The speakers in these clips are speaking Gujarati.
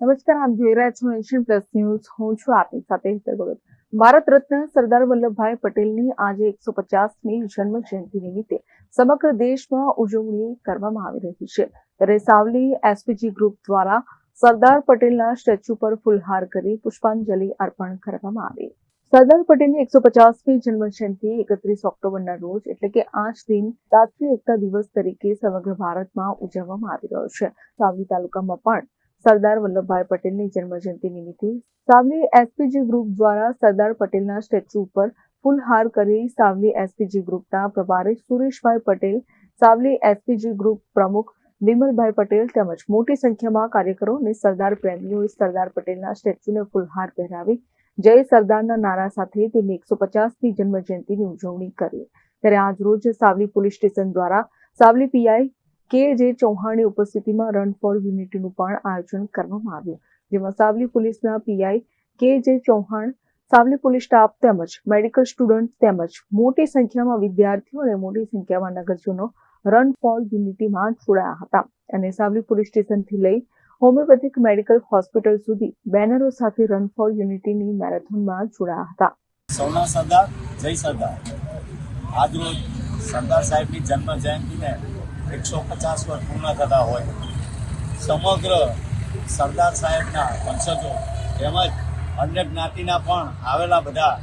નમસ્કાર, આપ જોઈ રહ્યા છો નેશન પ્લસ ન્યૂઝ. હું છું આપની સાથે હિતર ભારત રત્ન સરદાર વલ્લભભાઈ પટેલની આજે એકસો પચાસમી જન્મ જયંતિ નિમિત્તે સમગ્ર દેશમાં ઉજવણી કરવામાં આવી રહી છે. ત્યારે સાવલી એસપીજી ગ્રુપ દ્વારા સરદાર પટેલના સ્ટેચ્યુ પર ફૂલહાર કરી પુષ્પાંજલિ અર્પણ કરવામાં આવી. સરદાર પટેલની એકસો પચાસમી જન્મ જયંતિ એકત્રીસ ઓક્ટોબરના રોજ, એટલે કે આજ દિન રાષ્ટ્રીય એકતા દિવસ તરીકે સમગ્ર ભારતમાં ઉજવવામાં આવી રહ્યો છે. સાવલી તાલુકામાં પણ સરદાર વલ્લભભાઈ પટેલની જન્મજયંતિ નિમિત્તે સાવલી એસપીજી ગ્રુપ દ્વારા સરદાર પટેલના સ્ટેચ્યુ ઉપર ફૂલહાર કરી સાવલી એસપીજી ગ્રુપના પ્રભારી સુરેશભાઈ પટેલ, સાવલી એસપીજી ગ્રુપ પ્રમુખ વિમલભાઈ પટેલ તેમજ મોટી સંખ્યામાં કાર્યકરો અને સરદાર પ્રેમીઓએ સરદાર પટેલના સ્ટેચ્યુને ફૂલહાર પહેરાવી જય સરદારના નારા સાથે તેમની એકસો પચાસમી જન્મજયંતિની ઉજવણી કરી. ત્યારે આજ રોજ સાવલી પોલીસ સ્ટેશન દ્વારા સાવલી પીઆઈ કે જે ચૌહાણની ઉપસ્થિતિમાં રન ફોર યુનિટીનું પણ આયોજન કરવામાં આવ્યું. જેમાં સાવલી પોલીસના PI K J Chauhan, Savli police staff તેમજ મેડિકલ સ્ટુડન્ટ તેમજ મોટી સંખ્યામાં વિદ્યાર્થીઓ અને મોટી સંખ્યામાં નગરજનો રન ફોર યુનિટીમાં જોડાયા હતા. અને સાવલી પોલીસ સ્ટેશનથી લઈ હોમિયોપેથિક મેડિકલ હોસ્પિટલ સુધી બેનરો સાથે રન ફોર યુનિટીની મેરેથોનમાં જોડાયા હતા. સૌના સરદાર, જય સરદાર. આજરોજ સરદાર સાહેબની જન્મ જયંતિને એકસો પચાસ વર્ષ પૂર્ણ થતા હોય. સમગ્ર સરદાર સાહેબના વંશજો તેમજ અન્ય જ્ઞાતિના પણ આવેલા બધા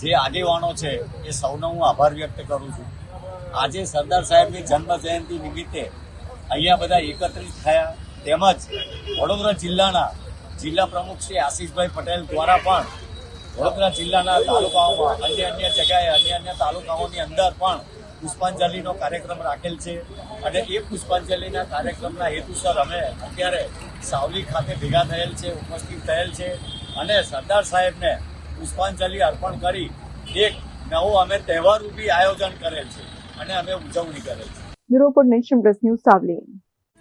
જે આગેવાનો છે, એ સૌનો હું આભાર વ્યક્ત કરું છું. આજે સરદાર સાહેબની જન્મ જયંતિ નિમિત્તે અહીંયા બધા એકત્રિત થયા. તેમજ વડોદરા જિલ્લાના જિલ્લા પ્રમુખ શ્રી આશીષભાઈ પટેલ દ્વારા પણ વડોદરા જિલ્લાના તાલુકાઓમાં અન્ય અન્ય જગ્યાએ અન્ય અન્ય તાલુકાઓની અંદર પણ પુષ્પાંજલિનો કાર્યક્રમ રાખેલ છે. અને એ પુષ્પાંજલિના કાર્યક્રમના હેતુસર અમે અત્યારે સાવલી ખાતે ભેગા થયેલ છે, ઉપસ્થિત થયેલ છે. અને સરદાર સાહેબને પુષ્પાંજલિ અર્પણ કરી એક નવું અમે તહેવાર રૂપી આયોજન કરેલ છે. અને અમે ઉજવણી કરેલ છે. બ્યુરો પર નેશન પ્લસ ન્યૂઝ સાવલી.